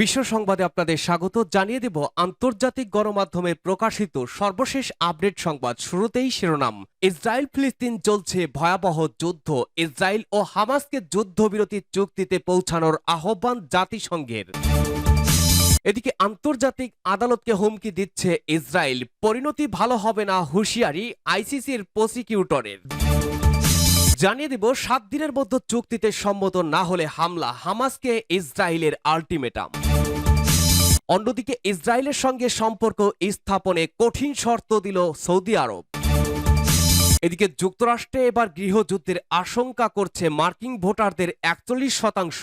বিশ্ব সংবাদে আপনাদের স্বাগত। জানিয়ে দেব আন্তর্জাতিক গণমাধ্যমে প্রকাশিত সর্বশেষ আপডেট সংবাদ শুরুতেই শিরোনাম। ইসরায়েল ফিলিস্তিন চলছে ভয়াবহ যুদ্ধ। ইসরায়েল ও হামাসকে যুদ্ধবিরতি চুক্তিতে পৌঁছানোর আহ্বান জাতিসংঘের। এদিকে আন্তর্জাতিক আদালতকে হুমকি দিচ্ছে ইসরায়েল। পরিণতি ভালো হবে না হুঁশিয়ারি আইসিসির প্রসিকিউটরের। জানিয়ে দিব, সাত দিনের মধ্যে চুক্তিতে সম্মত না হলে হামলা হামাসকে ইসরায়েলের আল্টিমেটাম। অন্যদিকে ইসরায়েলের সঙ্গে সম্পর্ক স্থাপনে কঠিন শর্ত দিল সৌদি আরব। এদিকে যুক্তরাষ্ট্রে এবার গৃহযুদ্ধের আশঙ্কা করছে মার্কিন ভোটারদের একচল্লিশ শতাংশ।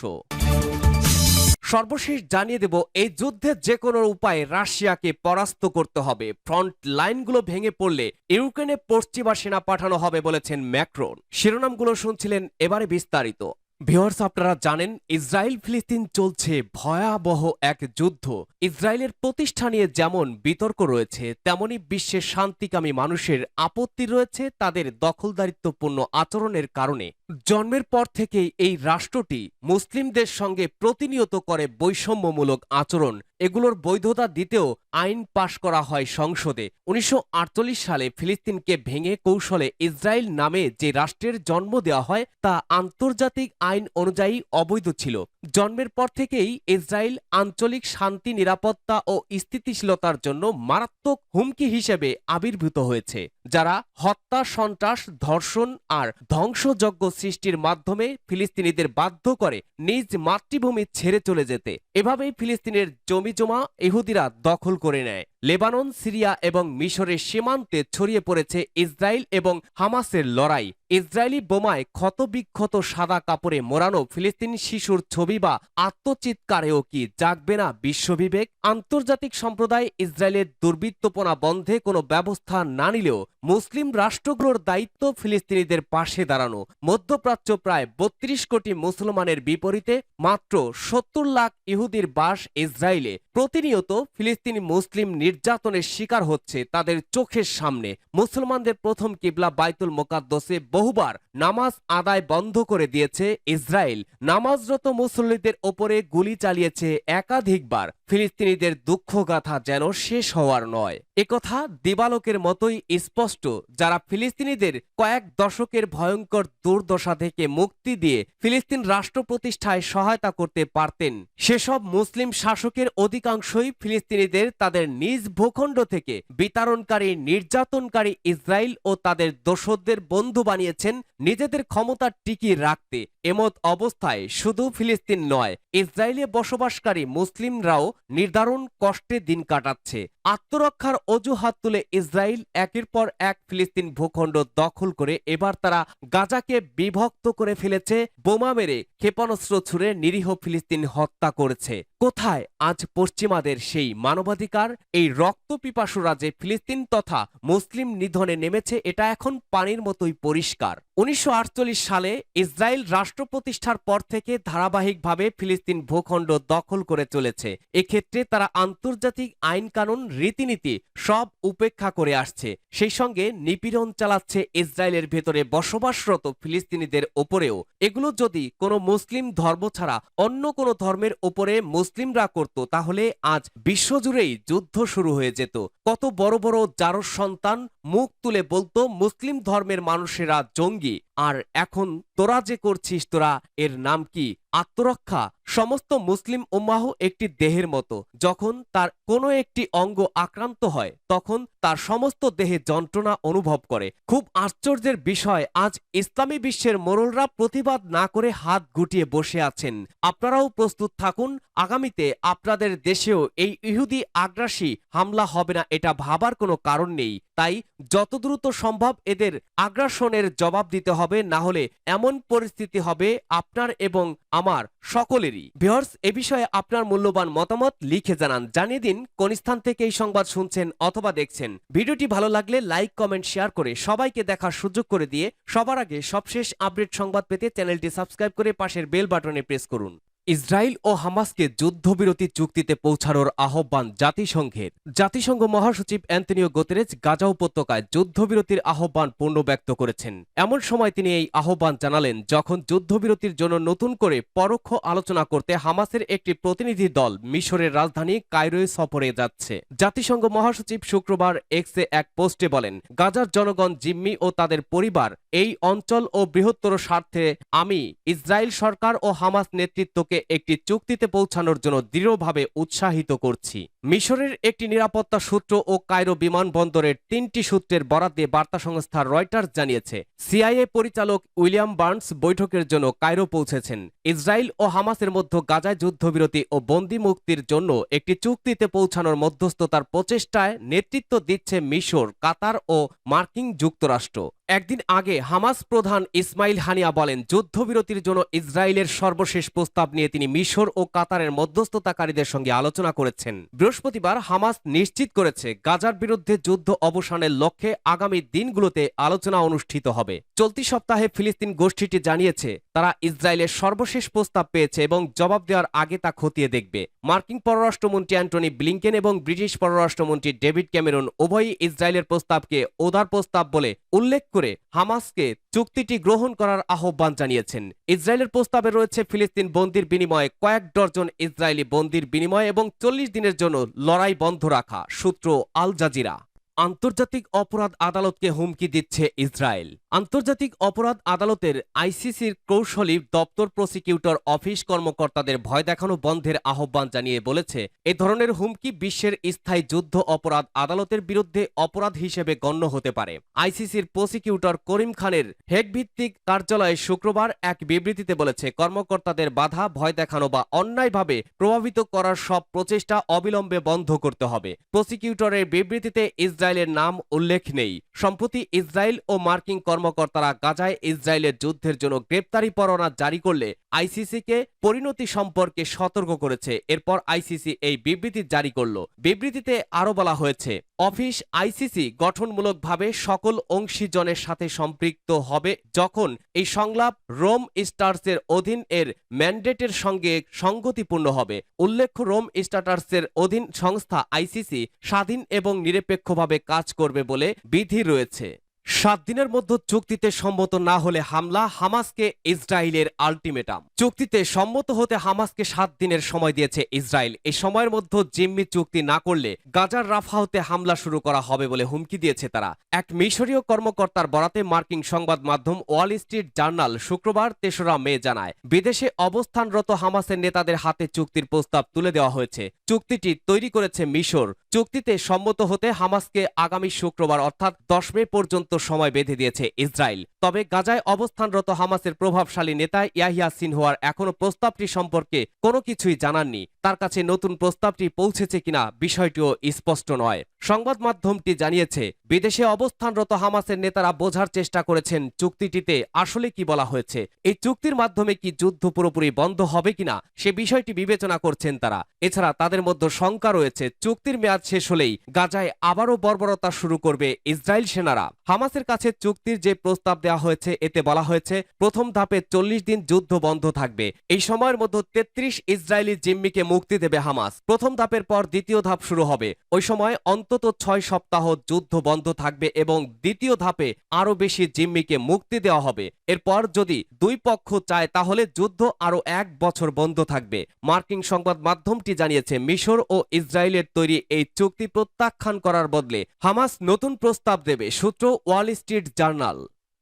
সর্বশেষ জানিয়ে দেব, এই যুদ্ধে যে কোনো উপায়ে রাশিয়াকে পরাস্ত করতে হবে। ফ্রন্ট লাইনগুলো ভেঙে পড়লে ইউক্রেনে পশ্চিমা সেনা পাঠানো হবে বলেছেন ম্যাক্রন। শিরোনামগুলো শুনছিলেন এবারে বিস্তারিত। ভিওয়ার্স আপনারা জানেন ইসরায়েল ফিলিস্তিন চলছে ভয়াবহ এক যুদ্ধ। ইসরায়েলের প্রতিষ্ঠা নিয়ে যেমন বিতর্ক রয়েছে, তেমনি বিশ্বের শান্তিকামী মানুষের আপত্তি রয়েছে তাদের দখলদারিত্বপূর্ণ আচরণের কারণে। জন্মের পর থেকেই এই রাষ্ট্রটি মুসলিমদের সঙ্গে প্রতিনিয়ত করে বৈষম্যমূলক আচরণ এগুলোর বৈধতা দিতেও আইন পাশ করা হয় সংসদে। উনিশশো আটচল্লিশ সালে ফিলিস্তিনকে ভেঙে কৌশলে ইসরায়েল নামে যে রাষ্ট্রের জন্ম দেওয়া হয়, তা আন্তর্জাতিক আইন অনুযায়ী অবৈধ ছিল। জন্মের পর থেকেই ইসরায়েল আঞ্চলিক শান্তি, নিরাপত্তা ও স্থিতিশীলতার জন্য মারাত্মক হুমকি হিসেবে আবির্ভূত হয়েছে। যারা হত্যা, সন্ত্রাস, ধর্ষণ আর ধ্বংসযজ্ঞ সৃষ্টির মাধ্যমে ফিলিস্তিনিদের বাধ্য করে নিজ মাতৃভূমি ছেড়ে চলে যেতে। এভাবেই ফিলিস্তিনের জমি জমা ইহুদিরা দখল করে নেয়। লেবানন, সিরিয়া এবং মিশরের সীমান্তে ছড়িয়ে পড়েছে ইসরায়েল এবং হামাসের লড়াই। ইসরায়েলি বোমায় ক্ষতবিক্ষত সাদা কাপড়ে মোড়ানো ফিলিস্তিনি শিশুর ছবি বা আত্মচিৎকারেও কি জাগবে না বিশ্ববিবেক? আন্তর্জাতিক সম্প্রদায় ইসরায়েলের দুর্বৃত্তপনা বন্ধে কোনো ব্যবস্থা না নিলেও মুসলিম রাষ্ট্রগুলোর দায়িত্ব ফিলিস্তিনিদের পাশে দাঁড়ানো। মধ্যপ্রাচ্য প্রায় বত্রিশ কোটি মুসলমানের বিপরীতে মাত্র সত্তর লাখ ইহুদির বাস ইসরায়েলে। প্রতিনিয়ত ফিলিস্তিনি মুসলিম নির্যাতনের শিকার হচ্ছে তাদের চোখের সামনে। মুসলমানদের প্রথম কিবলা বাইতুল মোকাদ্দসে বহুবার নামাজ আদায় বন্ধ করে দিয়েছে ইসরায়েল। নামাজরত মুসল্লিদের ওপরে গুলি চালিয়েছে একাধিকবার। ফিলিস্তিনিদের দুঃখগাথা যেন শেষ হওয়ার নয়। একথা দিবালোকের মতোই স্পষ্ট, যারা ফিলিস্তিনিদের কয়েক দশকের ভয়ঙ্কর দুর্দশা থেকে মুক্তি দিয়ে ফিলিস্তিন রাষ্ট্র প্রতিষ্ঠায় সহায়তা করতে পারতেন, সেসব মুসলিম শাসকের অধিকাংশই ফিলিস্তিনিদের তাদের নিজ ভূখণ্ড থেকে বিতারণকারী নির্যাতনকারী ইসরায়েল ও তাদের দোসরদের বন্ধু বানিয়েছেন নিজেদের ক্ষমতা টিকিয়ে রাখতে। এমত অবস্থায় শুধু ফিলিস্তিন নয়, ইসরায়েলে বসবাসকারী মুসলিমরাও নির্ধারণ কষ্টে দিন কাটাচ্ছে। আত্মরক্ষার অজুহাত তুলে ইসরায়েল একের পর এক ফিলিস্তিন ভূখণ্ড দখল করে এবার তারা গাজাকে বিভক্ত করে ফেলেছে, বোমা মেরে ক্ষেপণাস্ত্র ছুড়ে নিরীহ ফিলিস্তিন হত্যা করেছে। কোথায় আজ পশ্চিমাদের সেই মানবাধিকার? এই রক্ত পিপাসুরা যে ফিলিস্তিন তথা মুসলিম নিধনে নেমেছে, এটা এখন পানির মতোই পরিষ্কার। উনিশশো আটচল্লিশ সালে ইসরায়েল রাষ্ট্র প্রতিষ্ঠার পর থেকে ধারাবাহিকভাবে ফিলিস্তিন ভূখণ্ড দখল করে চলেছে। এক্ষেত্রে তারা আন্তর্জাতিক আইন কানুন রীতিনীতি সব উপেক্ষা করে আসছে। সেই সঙ্গে নিপীড়ন চালাচ্ছে ইসরায়েলের ভেতরে বসবাসরত ফিলিস্তিনিদের ওপরেও। এগুলো যদি কোনো মুসলিম ধর্ম ছাড়া অন্য কোনো ধর্মের ওপরে মুসলিমরা করত, তাহলে আজ বিশ্বজুড়েই যুদ্ধ শুরু হয়ে যেত। কত বড় বড় জারস সন্তান মুখ তুলে বলতো মুসলিম ধর্মের মানুষেরা জঙ্গি। আর এখন তোরা যে করছিস তোরা, এর নাম কি? আত্মরক্ষা? সমস্ত মুসলিম উম্মাহ একটি দেহের মতো। যখন তার কোনো একটি অঙ্গ আক্রান্ত হয়, তখন তার সমস্ত দেহে যন্ত্রণা অনুভব করে। খুব আশ্চর্যের বিষয়, আজ ইসলামী বিশ্বের মোরলরা প্রতিবাদ না করে হাত গুটিয়ে বসে আছেন। আপনারাও প্রস্তুত থাকুন, আগামীতে আপনাদের দেশেও এই ইহুদি আগ্রাসী হামলা হবে না, এটা ভাবার কোনো কারণ নেই। তাই যত দ্রুত সম্ভব এদের আগ্রাসনের জবাব দিতে হবে। না হলে এমন পরিস্থিতি হবে আপনার এবং আমার সকলেরই। ভিওর্স এ বিষয়ে আপনার মূল্যবান মতামত লিখে জানান। জানিয়ে দিন কোন স্থান থেকে এই সংবাদ শুনছেন অথবা দেখছেন। ভিডিওটি ভালো লাগলে লাইক, কমেন্ট, শেয়ার করে সবাইকে দেখার সুযোগ করে দিয়ে সবার আগে সবশেষ আপডেট সংবাদ পেতে চ্যানেলটি সাবস্ক্রাইব করে পাশের বেল বাটনে প্রেস করুন। ইসরায়েল ও হামাসকে যুদ্ধবিরতি চুক্তিতে পৌঁছানোর আহ্বান জাতিসংঘের। জাতিসংঘ মহাসচিব অ্যান্তনিও গোতেরেজ গাজা উপত্যকায় যুদ্ধবিরতির আহ্বান পূর্ণ ব্যক্ত করেছেন। এমন সময় তিনি এই আহ্বান জানালেন, যখন যুদ্ধবিরতির জন্য নতুন করে পরোক্ষ আলোচনা করতে হামাসের একটি প্রতিনিধি দল মিশরের রাজধানী কায়রোয় সফরে যাচ্ছে। জাতিসংঘ মহাসচিব শুক্রবার এক্সে এক পোস্টে বলেন, গাজার জনগণ জিম্মি ও তাদের পরিবার, এই অঞ্চল ও বৃহত্তর স্বার্থে আমি ইসরায়েল সরকার ও হামাস নেতৃত্বকে একটি চুক্তিতে পৌঁছানোর জন্য দৃঢ়ভাবে উৎসাহিত করছি। মিশরের একটি নিরাপত্তা সূত্র ও কায়রো বিমানবন্দরের তিনটি সূত্রের বরাদ দিয়ে বার্তা সংস্থা রয়টার্স জানিয়েছে, সিআইএ পরিচালক উইলিয়াম বার্নস বৈঠকের জন্য কায়রো পৌঁছেছেন। ইসরায়েল ও হামাসের মধ্যে গাজায় যুদ্ধবিরতি ও বন্দি মুক্তির জন্য একটি চুক্তিতে পৌঁছানোর মধ্যস্থতার প্রচেষ্টায় নেতৃত্ব দিচ্ছে মিশর, কাতার ও মার্কিন যুক্তরাষ্ট্র। একদিন আগে হামাস প্রধান ইসমাইল হানিয়া বলেন, যুদ্ধবিরতির জন্য ইসরায়েলের সর্বশেষ প্রস্তাব নিয়ে তিনি মিশর ও কাতারের মধ্যস্থতাকারীদের সঙ্গে আলোচনা করেছেন। বৃহস্পতিবার হামাস নিশ্চিত করেছে গাজার বিরুদ্ধে যুদ্ধ অবসানের লক্ষ্যে আগামী দিনগুলোতে আলোচনা অনুষ্ঠিত হবে। চলতি সপ্তাহে ফিলিস্তিন গোষ্ঠীটি জানিয়েছে, তারা ইসরায়েলের সর্বশেষ প্রস্তাব পেয়েছে এবং জবাব দেওয়ার আগে তা খতিয়ে দেখবে। মার্কিন পররাষ্ট্রমন্ত্রী অ্যান্টনি ব্লিংকেন এবং ব্রিটিশ পররাষ্ট্রমন্ত্রী ডেভিড ক্যামেরন উভয়ই ইসরায়েলের প্রস্তাবকে ওদার প্রস্তাব বলে উল্লেখ করে হামাসকে চুক্তিটি গ্রহণ করার আহ্বান জানিয়েছেন। ইসরায়েলের প্রস্তাবে রয়েছে ফিলিস্তিন বন্দির বিনিময়ে কয়েক ডজন ইসরায়েলি বন্দির বিনিময় এবং চল্লিশ দিনের জন্য লড়াই বন্ধ রাখা সূত্র আল জাজিরা। আন্তর্জাতিক অপরাধ আদালতকে হুমকি দিচ্ছে ইসরায়েল। আন্তর্জাতিক অপরাধ আদালতের আইসিসির কৌশলী দপ্তর প্রসিকিউটর অফিস কর্মকর্তাদের ভয় দেখানো বন্ধের আহ্বান জানিয়ে বলেছে, এ ধরনের হুমকি বিশ্বের স্থায়ী যুদ্ধ অপরাধ আদালতের বিরুদ্ধে অপরাধ হিসেবে গণ্য হতে পারে। আইসিসির প্রসিকিউটর করিম খানের হেগ ভিত্তিক কার্যালয়ে শুক্রবার এক বিবৃতিতে বলেছে, কর্মকর্তাদের বাধা, ভয় দেখানো বা অন্যায়ভাবে প্রভাবিত করার সব প্রচেষ্টা অবিলম্বে বন্ধ করতে হবে। প্রসিকিউটরের বিবৃতিতে ইসরায়েলের নাম উল্লেখ নেই। সম্প্রতি ইসরায়েল ও মার্কিন কর্মকর্তারা গাজায় ইসরায়েলের যুদ্ধের জন্য গ্রেপ্তারি পরোয়ানা জারি করলে আইসিসিকে পরিণতি সম্পর্কে সতর্ক করেছে। এরপর আইসিসি এই বিবৃতি জারি করল। বিবৃতিতে আরও বলা হয়েছে, অফিস আইসিসি গঠনমূলকভাবে সকল অংশীজনের সাথে সম্পৃক্ত হবে যখন এই সংলাপ রোম স্টার্সের অধীন এর ম্যান্ডেটের সঙ্গে সঙ্গতিপূর্ণ হবে। উল্লেখ্য, রোম স্টার্টার্সের অধীন সংস্থা আইসিসি স্বাধীন এবং নিরপেক্ষভাবে কাজ করবে বলে বিধি রয়েছে। সাত দিনের মধ্যে চুক্তিতে সম্মত না হলে হামলা হামাসকে ইসরায়েলের আলটিমেটাম। চুক্তিতে সম্মত হতে হামাসকে সাত দিনের সময় দিয়েছে ইসরায়েল। এই সময়ের মধ্যে জিম্মি চুক্তি না করলে গাজার রাফা হতে হামলা শুরু করা হবে বলে হুমকি দিয়েছে তারা। এক মিশরীয় কর্মকর্তার বরাতে মার্কিন সংবাদ মাধ্যম ওয়াল স্ট্রিট জার্নাল শুক্রবার তেসরা মে জানায়, বিদেশে অবস্থানরত হামাসের নেতাদের হাতে চুক্তির প্রস্তাব তুলে দেওয়া হয়েছে। চুক্তিটি তৈরি করেছে মিশর। চুক্তিতে সম্মত হতে হামাসকে আগামী শুক্রবার অর্থাৎ দশ মে পর্যন্ত সময় বেঁধে দিয়েছে ইসরায়েল। তবে গাজায় অবস্থানরত হামাসের প্রভাবশালী নেতা ইয়াহিয়া সিনহোয়ার এখনও প্রস্তাবটি সম্পর্কে কোনো কিছুই জানাননি। তার কাছে নতুন প্রস্তাবটি পৌঁছেছে কিনা বিষয়টিও স্পষ্ট নয়। সংবাদ মাধ্যমটি জানিয়েছে, বিদেশে অবস্থানরত হামাসের নেতারা বোঝার চেষ্টা করেছেন চুক্তিটিতে আসলে কি বলা হয়েছে। এই চুক্তির মাধ্যমে কি যুদ্ধ পুরোপুরি বন্ধ হবে কিনা, সে বিষয়টি বিবেচনা করছেন তারা। এছাড়া তাদের মধ্যে শঙ্কা রয়েছে, চুক্তির মেয়াদ শেষ হলেই গাজায় আবারও বর্বরতা শুরু করবে ইসরায়েল সেনারা। হামাসের কাছে চুক্তির যে প্রস্তাব দেওয়া হয়েছে, এতে বলা হয়েছে, প্রথম ধাপে চল্লিশ দিন যুদ্ধ বন্ধ থাকবে। এই সময়ের মধ্যে তেত্রিশ ইসরায়েলি জিম্মিকে মুক্তি দেবে হামাস। প্রথম ধাপের পর দ্বিতীয় ধাপ শুরু হবে। ওই সময় অন্তত ছয় সপ্তাহ যুদ্ধ বন্ধ থাকবে এবং দ্বিতীয় ধাপে আরও বেশি জিম্মিকে মুক্তি দেওয়া হবে। এরপর যদি দুই পক্ষ চায়, তাহলে যুদ্ধ আরও এক বছর বন্ধ থাকবে। মার্কিন সংবাদ মাধ্যমটি জানিয়েছে, মিশর ও ইসরায়েলের তৈরি এই চুক্তি প্রত্যাখ্যান করার বদলে হামাস নতুন প্রস্তাব দেবে, সূত্র ওয়াল স্ট্রিট জার্নাল।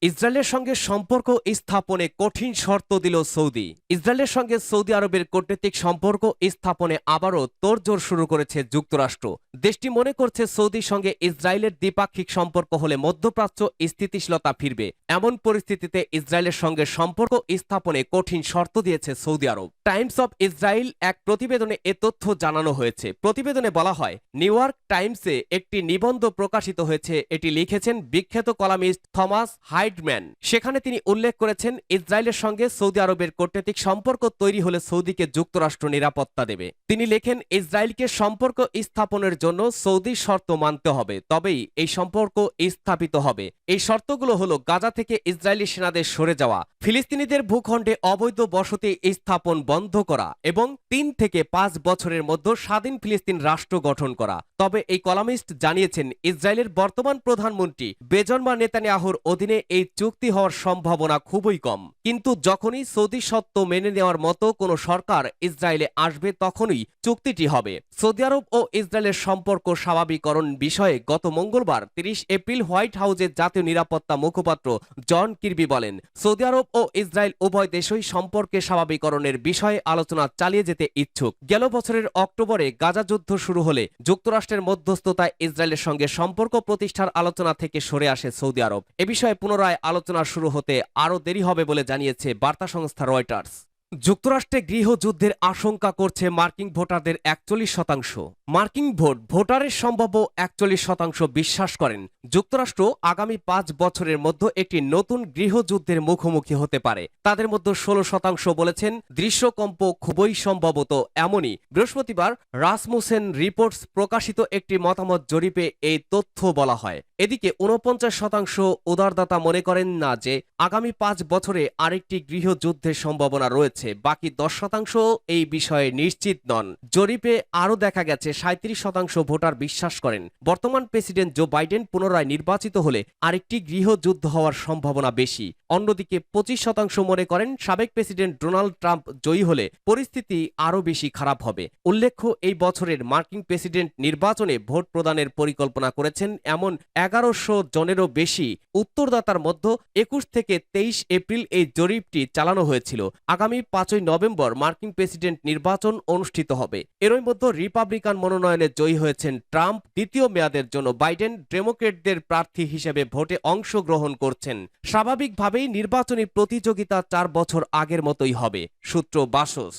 ইসরায়েলের সঙ্গে সম্পর্ক স্থাপনে কঠিন শর্ত দিল সৌদি। ইসরায়েলের সঙ্গে সৌদি আরবের কূটনৈতিক সম্পর্ক স্থাপনে আবারও তোড়জোড় শুরু করেছে যুক্তরাষ্ট্র। দেশটি মনে করছে সৌদির সঙ্গে ইসরায়েলের দ্বিপাক্ষিক সম্পর্ক হলে মধ্যপ্রাচ্য স্থিতিশীলতা ফিরবে। এমন পরিস্থিতিতে ইসরায়েলের সঙ্গে সম্পর্ক স্থাপনে কঠিন শর্ত দিয়েছে Saudi Arab. Times of Israel এক প্রতিবেদনে এ তথ্য জানানো হয়েছে। প্রতিবেদনে বলা হয়, নিউ ইয়র্ক টাইমসে একটি নিবন্ধ প্রকাশিত হয়েছে। এটি লিখেছেন বিখ্যাত কলামিস্ট থমাস ফ্রাইডম্যান সেখানে তিনি উল্লেখ করেছেন, ইসরায়েলের সঙ্গে সৌদি আরবের কূটনৈতিক সম্পর্ক তৈরি হলে সৌদিকে যুক্তরাষ্ট্র নিরাপত্তা দেবে। তিনি লেখেন, ইসরায়েলকে সম্পর্ক স্থাপনের জন্য সৌদি শর্ত মানতে হবে, তবেই এই সম্পর্ক স্থাপিত হবে। এই শর্তগুলো হলো গাজা থেকে ইসরায়েলি সেনাদের সরে যাওয়া, ফিলিস্তিনিদের ভূখণ্ডে অবৈধ বসতি স্থাপন বন্ধ করা এবং তিন থেকে পাঁচ বছরের মধ্যে স্বাধীন ফিলিস্তিন রাষ্ট্র গঠন করা। তবে এই কলামিস্ট জানিয়েছেন, ইসরায়েলের বর্তমান প্রধানমন্ত্রী বেজন্মা নেতানিয়াহুর অধীনে এই চুক্তি হওয়ার সম্ভাবনা খুবই কম। কিন্তু যখনই সৌদি সত্ত্ব মেনে নেওয়ার মতো কোনো সরকার ইসরায়েলে আসবে, তখনই চুক্তিটি হবে। সৌদি আরব ও ইসরায়েলের সম্পর্ক স্বাভাবিকরণ বিষয়ে গত মঙ্গলবার তিরিশ এপ্রিল হোয়াইট হাউসের জাতীয় নিরাপত্তা মুখপাত্র জন কির্বি বলেন, সৌদি আরব ও ইসরায়েল উভয় দেশই সম্পর্কে স্বাভাবিকরণের বিষয়ে আলোচনা চালিয়ে যেতে ইচ্ছুক। গেল বছরের অক্টোবরে গাজা যুদ্ধ শুরু হলে যুক্তরাষ্ট্রের মধ্যস্থতায় ইসরায়েলের সঙ্গে সম্পর্ক প্রতিষ্ঠার আলোচনা থেকে সরে আসে সৌদি আরব। এ বিষয়ে পুনরায় আলোচনা শুরু হতে আরও দেরি হবে বলে জানিয়েছে বার্তা সংস্থা রয়টার্স। যুক্তরাষ্ট্রে গৃহযুদ্ধের আশঙ্কা করছে মার্কিন ভোটারদের একচল্লিশ শতাংশ। মার্কিন ভোট ভোটারের সম্ভাব্য একচল্লিশ শতাংশ বিশ্বাস করেন। যুক্তরাষ্ট্র আগামী পাঁচ বছরের মধ্যে একটি নতুন গৃহযুদ্ধের মুখোমুখি হতে পারে। তাদের মধ্যে ষোলো শতাংশ বলেছেন, দৃশ্যকম্প খুবই সম্ভবত এমনই। বৃহস্পতিবার রাসমুসেন রিপোর্টস প্রকাশিত একটি মতামত জরিপে এই তথ্য বলা হয়। এদিকে উনপঞ্চাশ শতাংশ উদারদাতা মনে করেন না যে আগামী পাঁচ বছরে আরেকটি গৃহযুদ্ধের সম্ভাবনা রয়েছে। বাকি দশ শতাংশ এই বিষয়ে নিশ্চিত নন। জরিপে আরও দেখা গেছে সাঁত্রিশ শতাংশ ভোটার বিশ্বাস করেন। বর্তমান প্রেসিডেন্ট জো বাইডেন পুনরায় নির্বাচিত হলে আরেকটি গৃহযুদ্ধ হওয়ার সম্ভাবনা বেশি। অন্যদিকে পঁচিশ শতাংশ মনে করেন, সাবেক প্রেসিডেন্ট ডোনাল্ড ট্রাম্প জয়ী হলে পরিস্থিতি আরও বেশি খারাপ হবে। উল্লেখ্য, এই বছরের মার্কিন প্রেসিডেন্ট নির্বাচনে ভোট প্রদানের পরিকল্পনা করেছেন এমন এগারোশো জনেরও বেশি। উত্তরদাতার মধ্যে একুশ থেকে তেইশ এপ্রিল এই জরিপটি চালানো হয়েছিল। আগামী পাঁচই নভেম্বর মার্কিন প্রেসিডেন্ট নির্বাচন অনুষ্ঠিত হবে। এরই মধ্যে রিপাবলিকান মনোনয়নে জয়ী হয়েছেন ট্রাম্প, দ্বিতীয় মেয়াদের জন্য বাইডেন ডেমোক্রেটদের প্রার্থী হিসেবে ভোটে অংশগ্রহণ করছেন। স্বাভাবিকভাবেই নির্বাচনী প্রতিযোগিতা চার বছর আগের মতোই হবে, সূত্র বাসস।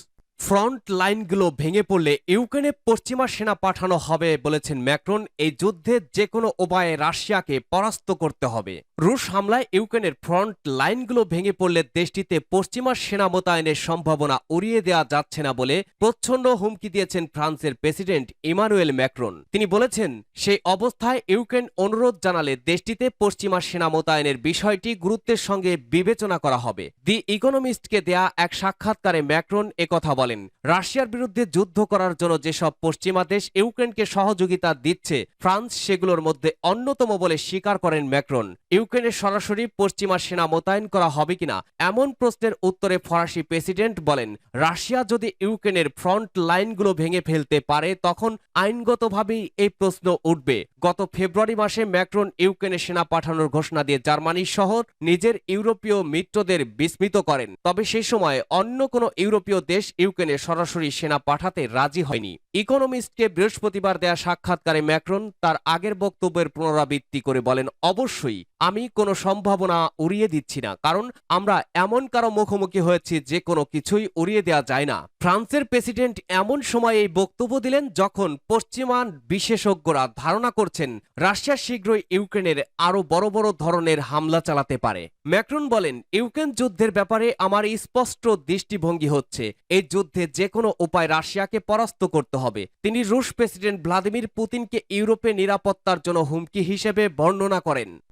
ফ্রন্ট লাইনগুলো ভেঙে পড়লে ইউক্রেনে পশ্চিমা সেনা পাঠানো হবে বলেছেন ম্যাক্রন। এই যুদ্ধে যে কোনো উপায়ে রাশিয়াকে পরাস্ত করতে হবে। রুশ হামলায় ইউক্রেনের ফ্রন্ট লাইনগুলো ভেঙে পড়লে দেশটিতে পশ্চিমা সেনা মোতায়েনের সম্ভাবনা উড়িয়ে দেওয়া যাচ্ছে না বলে প্রচ্ছন্ন হুমকি দিয়েছেন ফ্রান্সের প্রেসিডেন্ট ইমানুয়েল ম্যাক্রন। তিনি বলেছেন, সেই অবস্থায় ইউক্রেন অনুরোধ জানালে দেশটিতে পশ্চিমা সেনা মোতায়েনের বিষয়টি গুরুত্বের সঙ্গে বিবেচনা করা হবে। দি ইকোনমিস্টকে দেয়া এক সাক্ষাৎকারে ম্যাক্রন একথা বলেন। রাশিয়ার বিরুদ্ধে যুদ্ধ করার জন্য যেসব পশ্চিমা দেশ ইউক্রেনকে সহযোগিতা দিচ্ছে, ফ্রান্স সেগুলোর মধ্যে অন্যতম বলে স্বীকার করেন ম্যাক্রন। ইউক্রেনে সরাসরি পশ্চিমা সেনা মোতায়েন করা হবে কিনা, এমন প্রশ্নের উত্তরে ফরাসি প্রেসিডেন্ট বলেন, রাশিয়া যদি ইউক্রেনের ফ্রন্ট লাইনগুলো ভেঙে ফেলতে পারে, তখন আইনগতভাবেই এই প্রশ্ন উঠবে। গত ফেব্রুয়ারি মাসে ম্যাক্রন ইউক্রেনে সেনা পাঠানোর ঘোষণা দিয়ে জার্মানি সহ নিজের ইউরোপীয় মিত্রদের বিস্মিত করেন। তবে সেই সময় অন্য কোনো ইউরোপীয় দেশ ইউক্রেনে সরাসরি সেনা পাঠাতে রাজি হয়নি। ইকোনমিস্টকে বৃহস্পতিবার দেয়া সাক্ষাৎকারে ম্যাক্রন তার আগের বক্তব্যের পুনরাবৃত্তি করে বলেন, অবশ্যই আমি কোনো সম্ভাবনা উড়িয়ে দিচ্ছি না, কারণ আমরা এমন কারও মুখোমুখি হয়েছি যে কোনো কিছুই উড়িয়ে দেওয়া যায় না। ফ্রান্সের প্রেসিডেন্ট এমন সময় এই বক্তব্য দিলেন যখন পশ্চিমান বিশেষজ্ঞরা ধারণা করছেন, রাশিয়া শীঘ্রই ইউক্রেনের আরও বড় বড় ধরনের হামলা চালাতে পারে। ম্যাক্রন বলেন, ইউক্রেন যুদ্ধের ব্যাপারে আমার স্পষ্ট দৃষ্টিভঙ্গি হচ্ছে। এই যুদ্ধে যে কোনো উপায় রাশিয়াকে পরাস্ত করতে হবে। তিনি রুশ প্রেসিডেন্ট ভ্লাদিমির পুতিনকে ইউরোপে নিরাপত্তার জন্য হুমকি হিসেবে বর্ণনা করেন।